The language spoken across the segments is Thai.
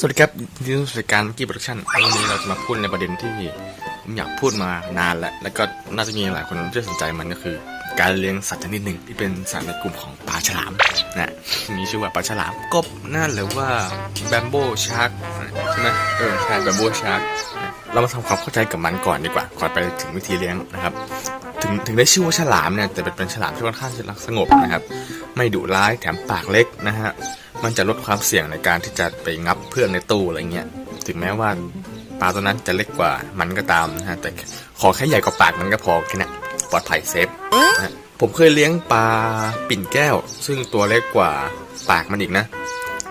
สวัสดีครับยินดีต้อนรับการกี้โปรดักชั่นวันนี้เราจะมาพูดในประเด็นที่ผมอยากพูดมานานแล้ว แล้วก็น่าจะมีหลายคนที่สนใจมันก็คือ การเลี้ยงสัตว์ชนิดหนึ่งที่เป็นสัตว์ในกลุ่มของปลาฉลามนะมีชื่อว่าปลาฉลามกบนั่นหรือว่าแบมโบชาร์กใช่ไหมเออใช่แบมโบชาร์กเรามาทำความเข้าใจกับมันก่อนดีกว่าก่อนไปถึงวิธีเลี้ยงนะครับถึงถึงได้ชื่อว่าฉลามเนี่ยแต่เป็นเป็นฉลามที่ค่อนข้างจะรักสงบนะครับ ไม่ดุร้ายแถมปากเล็กนะฮะ มันจะลดความเสี่ยงในการที่จะไปงับเพื่อนในตู้อะไรเงี้ย ถึงแม้ว่าปลาตัวนั้นจะเล็กกว่ามันก็ตามนะฮะแต่ขอแค่ใหญ่กว่าปากมันก็พอแค่นั้นปลอดภัยเซฟนะผมเคยเลี้ยงปลาปิ่นแก้ว ซึ่งตัวเล็กกว่าปากมันอีกนะ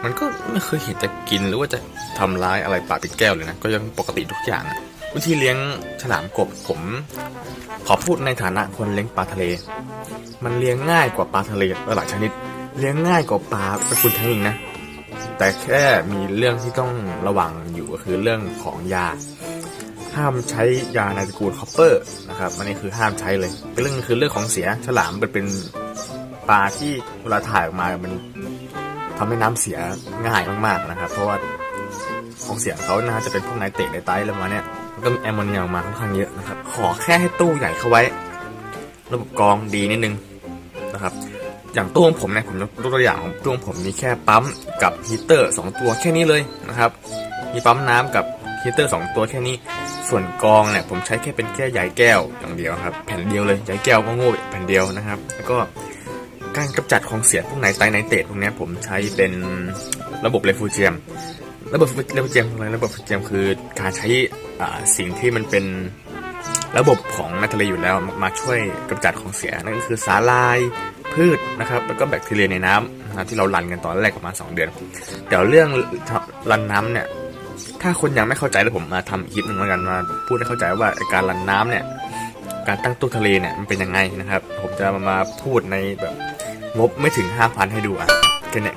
มันก็ไม่เคยเห็นจะกินหรือว่าจะทำร้ายอะไรปลาปิ่นแก้วเลยนะ ก็ยังปกติทุกอย่างอะวิธีเลี้ยงฉลามกบผม ขอพูดในฐานะคนเลี้ยงปลาทะเล มันเลี้ยงง่ายกว่าปลาทะเลหลายชนิด เลี้ยงง่ายกว่าปลาตระกูลทั้งอีกนะ แต่แค่มีเรื่องที่ต้องระวังอยู่ก็คือเรื่องของยา ห้ามใช้ยาในตระกูลคอปเปอร์นะครับอันนี้คือห้ามใช้เลยเรื่องคือเรื่องของเสียฉลามมันเป็นปลาที่เวลาถ่ายออกมามันทำให้น้ำเสียง่ายมากๆนะครับ เพราะว่าของเสียเขาน่าจะเป็นพวกไนเตรตไนไตรอะไรมาเนี้ยก็มีแอมโมเนียออกมาค่อนข้างเยอะนะครับ ขอแค่ให้ตู้ใหญ่เข้าไว้ ระบบกรองดีนิดนึงนะครับ อย่างตู้ของผมเนี่ยผมยกตัวอย่างของตู้ของผมมีแค่ปั๊มกับฮีเตอร์สองตัวแค่นี้เลยนะครับ มีปั๊มน้ำกับฮีเตอร์สองตัวแค่นี้ ส่วนกองเนี่ยผมใช้แค่เป็นแค่ใยแก้วอย่างเดียวครับ แผ่นเดียวเลยใยแก้วก็โง่แผ่นเดียวนะครับ แล้วก็การกำจัดของเสียพวกไหนไตไนเตตพวกนี้ผมใช้เป็นระบบเรฟูเจียม ระบบเรฟูเจียมอะไรระบบเรฟูเจียมคือการใช้สิ่งที่มันเป็นระบบของในทะเลอยู่แล้วมาช่วยกำจัดของเสียนั่นก็คือสาลายพืชนะครับ แล้วก็แบคทีเรียในน้ำนะที่เรารันกันตอนแรกประมาณ 2 เดือน เดี๋ยวเรื่องรันน้ำเนี่ย ถ้าคนยังไม่เข้าใจแล้วผมมาทำคลิปหนึ่งแล้วกันมาพูดให้เข้าใจว่าการรันน้ำเนี่ย การตั้งตู้ทะเลเนี่ยมันเป็นยังไงนะครับ ผมจะมามาพูดในแบบงบไม่ถึง 5,000 ให้ดูอะแค่นี้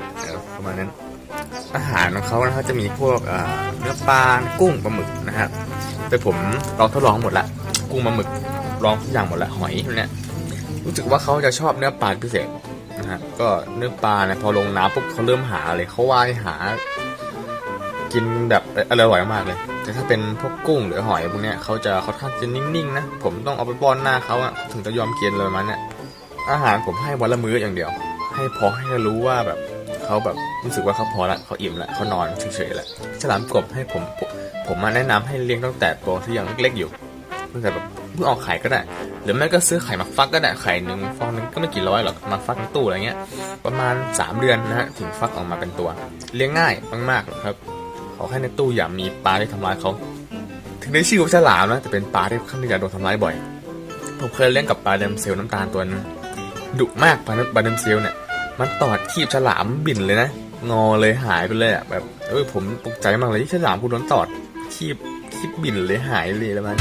ประมาณนั้นอาหารของเขานะครับจะมีพวกเนื้อปลากุ้งปลาหมึกนะครับแต่ผมลองทดลองหมดละ กุ้งปลาหมึกลองทุกอย่างหมดละหอยพวกเนี้ย รู้สึกว่าเขาจะชอบเนื้อปลาพิเศษนะฮะก็เนื้อปลาเนี่ยพอลงน้ำปุ๊บเขาเริ่มหาเลยเขาว่ายหา กินแบบอร่อยมากเลย แต่ถ้าเป็นพวกกุ้งหรือหอยพวกเนี้ยเขาจะค่อนข้างจะนิ่งๆนะผมต้องเอาไปป้อนหน้าเขาอะถึงจะยอมกินเลยมันเนี่ยอาหารผมให้วันละมื้ออย่างเดียว ให้พอให้รู้ว่าแบบเขาแบบรู้สึกว่าเขาพอละเขาอิ่มละเขานอนเฉยๆละฉลามกบให้ผมผมมาแนะนำให้เลี้ยงตั้งแต่ตัวที่ยังเล็กๆอยู่ตั้งแต่แบบ พิ่งออกไข่ก็ได้ หรือไม่ก็ซื้อไข่มาฟักก็ได้ไข่หนึ่งฟองหนึงก็ไม่กี่ร้อยหรอกมาฟักในตู้อะไรเงี้ย ประมาณ 3 เดือนนะฮะถึงฟักออกมาเป็นตัว เลี้ยงง่ายมากๆครับ ขอแค่ในตู้อย่ามีปลาที่ทำร้ายเขาถึงได้ชื่อว่าฉลามนะแต่เป็นปลาที่ค่อนข้างที่จะโดนทำร้ายบ่อย ผมเคยเลี้ยงกับปลาเดมเซลน้ำตาลตัวนึงดุมากปลาปลาเดมเซลเนี่ยมันตอดทีบฉลามบินเลยนะงอเลยหายไปเลยอะแบบเออผมตกใจมากเลยที่ฉลามคุณโดนตอดทีบทีบบินเลยหายเลยแล้วมัน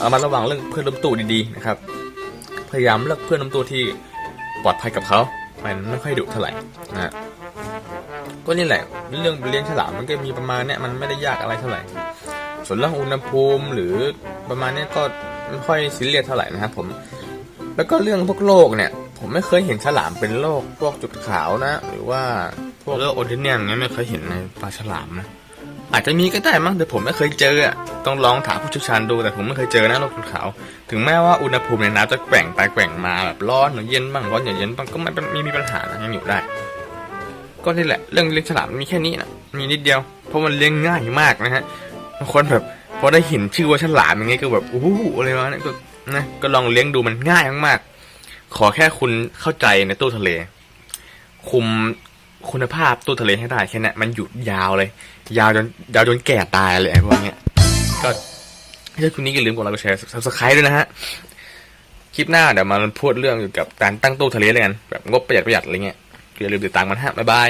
เอามาระวังเรื่องเพื่อนล้มตู้ดีๆนะครับ พยายามเลือกเพื่อนล้มตู้ที่ปลอดภัยกับเขามันไม่ค่อยดุเท่าไหร่นะก็นี่แหละเรื่องเลี้ยงฉลามมันก็มีประมาณเนี้ยมันไม่ได้ยากอะไรเท่าไหร่ ส่วนเรื่องอุณหภูมิหรือประมาณเนี้ยก็ไม่ค่อยซีเรียสเท่าไหร่นะครับผม แล้วก็เรื่องพวกโรคเนี่ย ผมไม่เคยเห็นฉลามเป็นโรคพวกจุดขาวนะ หรือว่าพวกโรคโอทิเนียมเนี่ยไม่เคยเห็นในปลาฉลามนะ อาจจะมีก็ได้มั้งแต่ผมไม่เคยเจออะต้องลองถามผู้เชี่ยวชาญดูแต่ผมไม่เคยเจอนะโรคจุดขาว ถึงแม้ว่าอุณหภูมิในน้ำจะแกว่งไปแกว่งมาแบบร้อนหรือเย็นบ้างร้อนอย่าเย็นบ้างก็ไม่ไม่มีปัญหานะยังอยู่ได้ ก็นี่แหละเรื่องเลี้ยงฉลามมีแค่นี้นะมีนิดเดียว เพราะมันเลี้ยงง่ายมากนะฮะบางคนแบบพอได้เห็นชื่อว่าฉลามอย่างเงี้ยก็แบบโอ้อะไรวะเนี่ยก็นะก็ลองเลี้ยงดูมันง่ายมากๆขอแค่คุณเข้าใจในตู้ทะเล คุม คุณภาพตู้ทะเลให้ได้แค่นั้นมันหยุดยาวเลย ยาวจนยาวจนแก่ตายเลยไอ้พวกเนี้ย ก็ถ้าคุณนี้อย่าลืมกดไลค์กดแชร์ซับสไครต์ด้วยนะฮะ คลิปหน้าเดี๋ยวมาพูดเรื่องเกี่ยวกับการตั้งตู้ทะเลเลยกันแบบงบประหยัดประหยัดอะไรเงี้ยอย่าลืมติดตามมันฮะบ๊ายบาย